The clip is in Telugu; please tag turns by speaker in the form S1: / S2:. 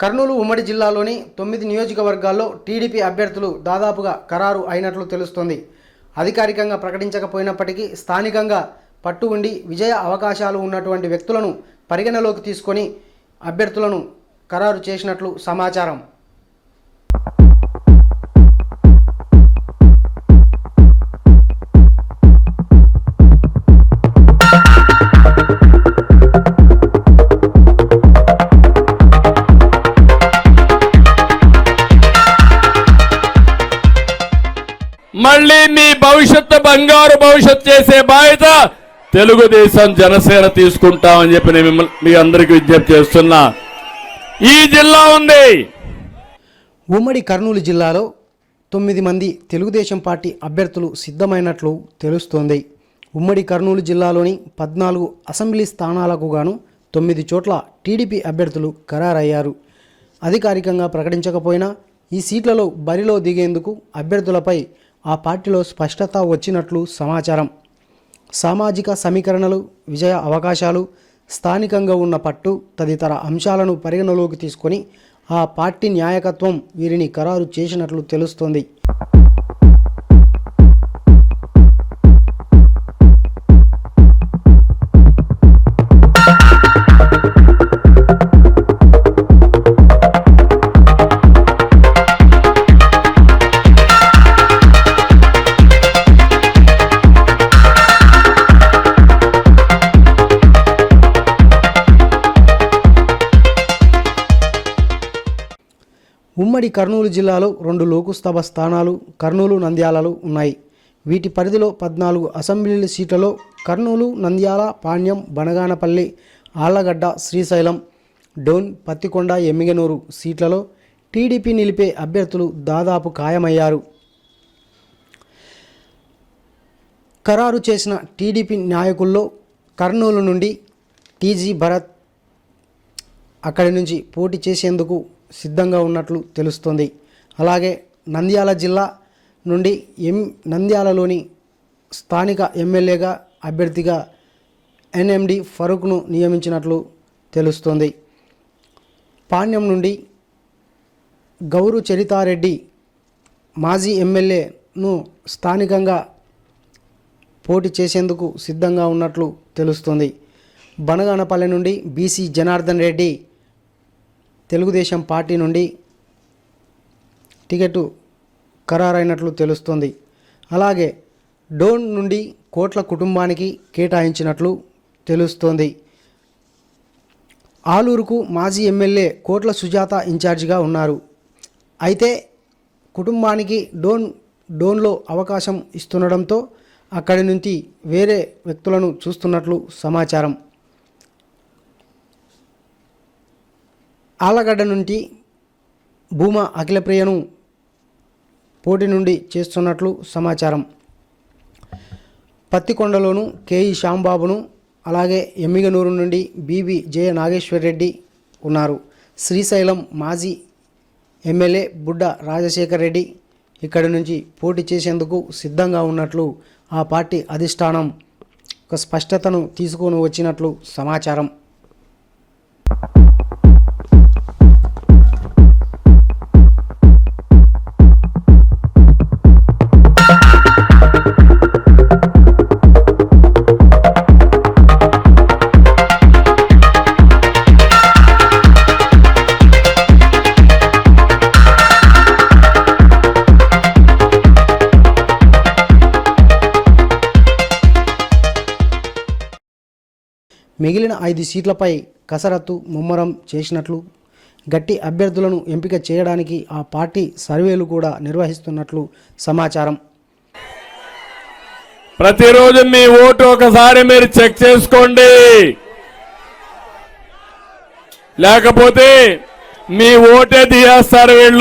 S1: కర్నూలు ఉమ్మడి జిల్లాలోని తొమ్మిది నియోజకవర్గాల్లో టీడీపీ అభ్యర్థులు దాదాపుగా ఖరారు అయినట్లు తెలుస్తోంది. అధికారికంగా ప్రకటించకపోయినప్పటికీ స్థానికంగా పట్టు ఉండి విజయ అవకాశాలు ఉన్నటువంటి వ్యక్తులను పరిగణలోకి తీసుకొని అభ్యర్థులను ఖరారు చేసినట్లు సమాచారం.
S2: మళ్ళీ మీ భవిష్యత్తు బంగారు భవిష్యత్తు చేసే బాధ్యత తెలుగుదేశం జనసేన తీసుకుంటామని చెప్పి నేను మిమ్మల్ని మీ అందరికీ విజ్ఞప్తి చేస్తున్నా. ఈ జిల్లా ఉంది.
S1: ఉమ్మడి కర్నూలు జిల్లాలో తొమ్మిది మంది తెలుగుదేశం పార్టీ అభ్యర్థులు సిద్ధమైనట్లు తెలుస్తోంది. ఉమ్మడి కర్నూలు జిల్లాలోని పద్నాలుగు అసెంబ్లీ స్థానాలకు గాను తొమ్మిది చోట్ల టీడీపీ అభ్యర్థులు ఖరారయ్యారు. అధికారికంగా ప్రకటించకపోయినా ఈ సీట్లలో బరిలో దిగేందుకు అభ్యర్థులపై ఆ పార్టీలో స్పష్టత వచ్చినట్లు సమాచారం. సామాజిక సమీకరణలు విజయ అవకాశాలు స్థానికంగా ఉన్న పట్టు తదితర అంశాలను పరిగణలోకి తీసుకొని ఆ పార్టీ న్యాయకత్వం వీరిని ఖరారు చేసినట్లు తెలుస్తోంది. ఉమ్మడి కర్నూలు జిల్లాలో రెండు లోకుసభ స్థానాలు కర్నూలు నంద్యాలలో ఉన్నాయి. వీటి పరిధిలో పద్నాలుగు అసెంబ్లీ సీట్లలో కర్నూలు నంద్యాల పాణ్యం బనగానపల్లి ఆళ్ళగడ్డ శ్రీశైలం డోన్ పత్తికొండ ఎమ్మిగనూరు సీట్లలో టీడీపీ నిలిపే అభ్యర్థులు దాదాపు ఖాయమయ్యారు. ఖరారు చేసిన టీడీపీ నాయకుల్లో కర్నూలు నుండి టీజీ భరత్ అక్కడి నుంచి పోటీ చేసేందుకు సిద్ధంగా ఉన్నట్లు తెలుస్తోంది. అలాగే నంద్యాల జిల్లా నుండి ఎం నంద్యాలలోని స్థానిక ఎమ్మెల్యేగా అభ్యర్థిగా ఎన్ఎండి ఫరూక్ను నియమించినట్లు తెలుస్తోంది. పాణ్యం నుండి గౌరు చరితారెడ్డి మాజీ ఎమ్మెల్యేను స్థానికంగా పోటీ చేసేందుకు సిద్ధంగా ఉన్నట్లు తెలుస్తుంది. బనగానపల్లి నుండి B C Janardhan Reddy Telugu Desam party నుండి టికెట్ ఖరారైనట్లు తెలుస్తుంది. అలాగే డోన్ నుండి కోట్ల కుటుంబానికి కేటాయించినట్లు తెలుస్తోంది. ఆలూరుకు మాజీ ఎమ్మెల్యే కోట్ల సుజాత ఇన్ఛార్జిగా ఉన్నారు. అయితే కుటుంబానికి డోన్ డోన్లో అవకాశం ఇస్తుండడంతో అక్కడి నుంచి వేరే వ్యక్తులను చూస్తున్నట్లు సమాచారం. ఆలగడ్డ నుండి భూమా అఖిలప్రియను పోటీ నుండి చేస్తున్నట్లు సమాచారం. పత్తికొండలోను కేఈ శ్యాంబాబును అలాగే ఎమ్మిగనూరు నుండి బీబీ జయ నాగేశ్వరరెడ్డి ఉన్నారు. శ్రీశైలం మాజీ ఎమ్మెల్యే బుడ్డ రాజశేఖర్ రెడ్డి ఇక్కడి నుంచి పోటీ చేసేందుకు సిద్ధంగా ఉన్నట్లు ఆ పార్టీ అధిష్టానం ఒక స్పష్టతను తీసుకొని వచ్చినట్లు సమాచారం. మిగిలిన ఐదు సీట్లపై కసరత్తు ముమ్మరం చేసినట్లు గట్టి అభ్యర్థులను ఎంపిక చేయడానికి ఆ పార్టీ సర్వేలు కూడా నిర్వహిస్తున్నట్లు సమాచారం.
S2: ప్రతిరోజు మీ ఓటు ఒకసారి మీరు చెక్ చేసుకోండి. లేకపోతే మీ ఓటే తీయేస్తారు వీళ్ళు